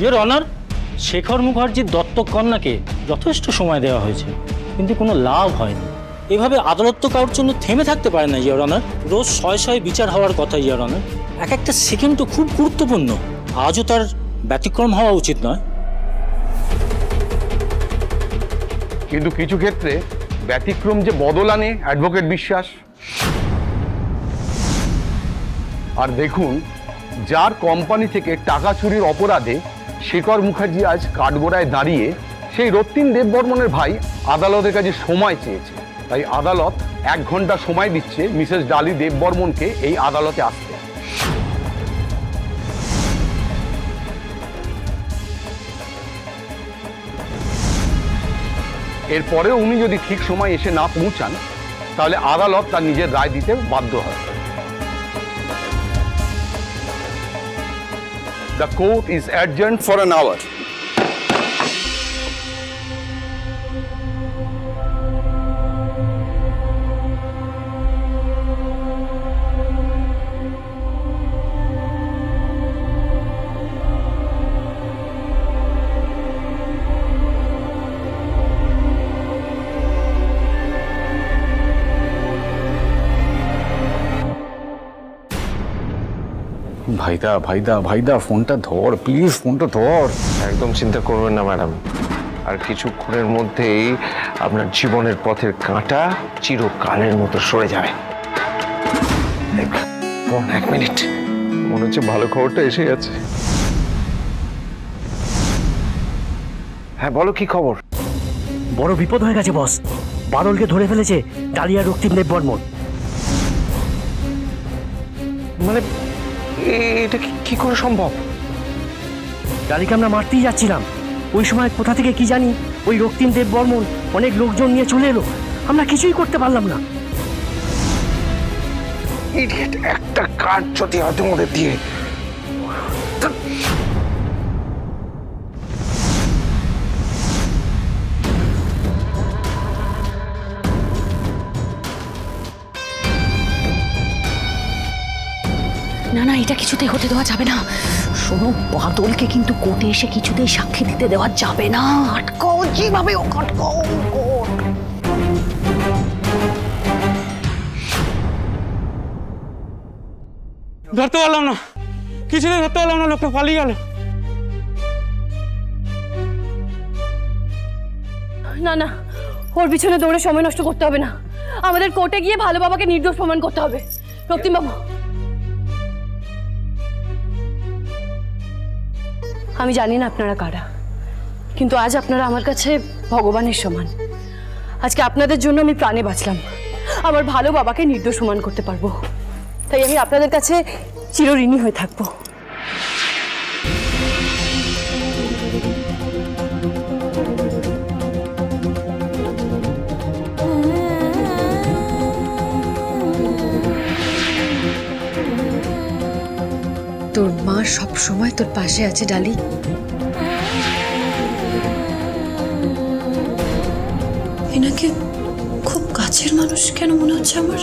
ইয়ের অনার শেখর মুখার্জির দত্তক কন্যাকে যথেষ্ট সময় দেওয়া হয়েছে, কিন্তু কোনো লাভ হয়নি। এভাবে আদালত তো কারোর জন্য থেমে থাকতে পারে না ইয়ের অনার রোজ শয়ে শয়ে বিচার হওয়ার কথা ইয়ার অনার এক একটা সেকেন্ড তো খুব গুরুত্বপূর্ণ। আজও তার ব্যতিক্রম হওয়া উচিত নয়। কিন্তু কিছু ক্ষেত্রে ব্যতিক্রম যে বদল আনে অ্যাডভোকেট বিশ্বাস আর দেখুন, যার কোম্পানি থেকে টাকা চুরির অপরাধে শেখর মুখার্জি আজ কাঠগোড়ায় দাঁড়িয়ে সেই রক্তিম দেববর্মনের ভাই আদালতের কাছে সময় চেয়েছে। তাই আদালত এক ঘণ্টা সময় দিচ্ছে মিসেস ডালি দেববর্মনকে এই আদালতে আসতে। এরপরেও উনি যদি ঠিক সময় এসে না পৌঁছান, তাহলে আদালত তার নিজের রায় দিতে বাধ্য হয়। The court is adjourned for an hour. ভাইদা ভাইদা ভাইদা ফোনটা ধর প্লিজ ফোনটা ধর। একদম চিন্তা করবেন না ম্যাডাম আর কিছুক্ষণের মধ্যেই আপনার জীবনের পথের কাঁটা চিরকালের মতো সরে যাবে। এক- কোন এক মিনিট। মনে হচ্ছে ভালো খবরটা এসে গেছে। হ্যাঁ বলো কি খবর? বড় বিপদ হয়ে গেছে বস বাদলকে ধরে ফেলেছে ডালিয়া রক্তিম দেব বর্মন মানে এটা কি- করে সম্ভব? গালিকে আমরা মারতেই যাচ্ছিলাম। ওই সময় কোথা থেকে কি জানি ওই রক্তিম দেব বর্মন অনেক লোকজন নিয়ে চলে এলো। আমরা কিছুই করতে পারলাম না। ইডিয়েট একটা কাজ যদি মধ্যে দিয়ে না না এটা কিছুতেই হতে দেওয়া যাবে না। শোনো বাদলকে কিন্তু কোর্টে এসে কিছুতেই সাক্ষী দিতে দেওয়া যাবে না। আটকাও যেভাবে ও আটকাও ধরতে পারলাম না। কিছুতেই ধরতে পারলাম না লোকটা পালিয়ে গেল। না না ওর পিছনে দৌড়ে সময় নষ্ট করতে হবে না। আমাদের কোর্টে গিয়ে ভালো বাবাকে নির্দোষ প্রমাণ করতে হবে। রক্তিম বাবু আমি জানি না আপনারা কারা, কিন্তু আজ আপনারা আমার কাছে ভগবানের সমান। আজকে আপনাদের জন্য আমি প্রাণে বাঁচলাম। আমার ভালো বাবাকে নির্দোষ প্রমাণ করতে পারব। তাই আমি আপনাদের কাছে চিরঋণী হয়ে থাকব। মা সব সময় তোর পাশে আছে, ডালি। এনাকে খুব কাছের মানুষ কেন মনে হচ্ছে আমার?